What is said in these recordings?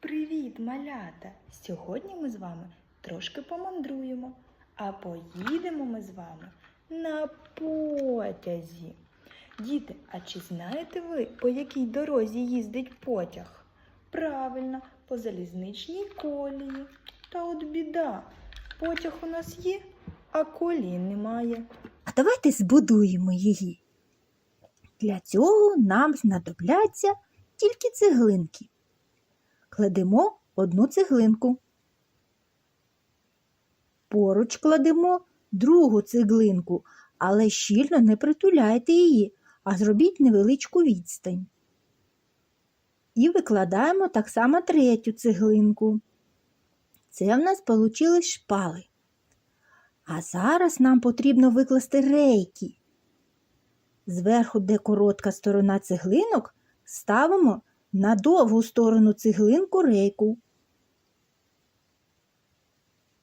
Привіт, малята! Сьогодні ми з вами трошки помандруємо, а поїдемо ми з вами на потязі. Діти, а чи знаєте ви, по якій дорозі їздить потяг? Правильно, по залізничній колії. Та от біда, потяг у нас є, а колії немає. А давайте збудуємо її. Для цього нам знадобляться тільки цеглинки. Кладемо одну цеглинку. Поруч кладемо другу цеглинку, але щільно не притуляйте її, а зробіть невеличку відстань. І викладаємо так само третю цеглинку. Це в нас получили шпали. А зараз нам потрібно викласти рейки. Зверху, де коротка сторона цеглинок, ставимо на довгу сторону цеглинку рейку.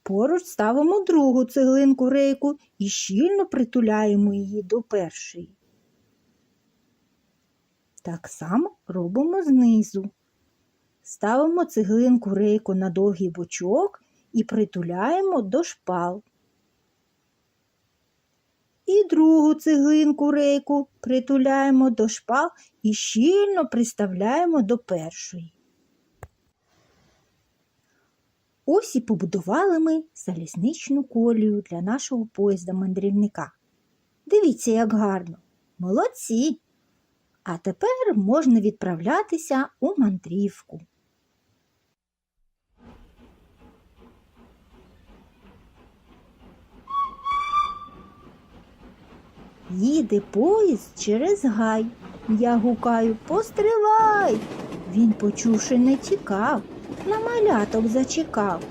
Поруч ставимо другу цеглинку рейку і щільно притуляємо її до першої. Так само робимо знизу. Ставимо цеглинку рейку на довгий бочок і притуляємо до шпал. І другу цеглинку рейку притуляємо до шпал і щільно приставляємо до першої. Ось і побудували ми залізничну колію для нашого поїзда мандрівника. Дивіться, як гарно. Молодці! А тепер можна відправлятися у мандрівку. Їде поїзд через гай. Я гукаю Постривай. Він, почувши, не тікав, на маляток зачекав.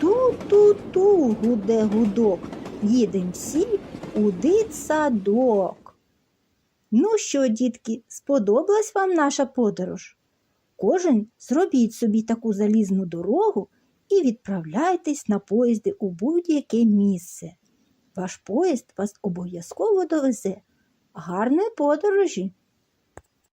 Ту-ту-ту гуде гудок. Їдем всі у дитсадок. Ну що, дітки, сподобалась вам наша подорож? Кожен зробіть собі таку залізну дорогу і відправляйтесь на поїзди у будь-яке місце. Ваш поїзд вас обов'язково довезе. Гарної подорожі!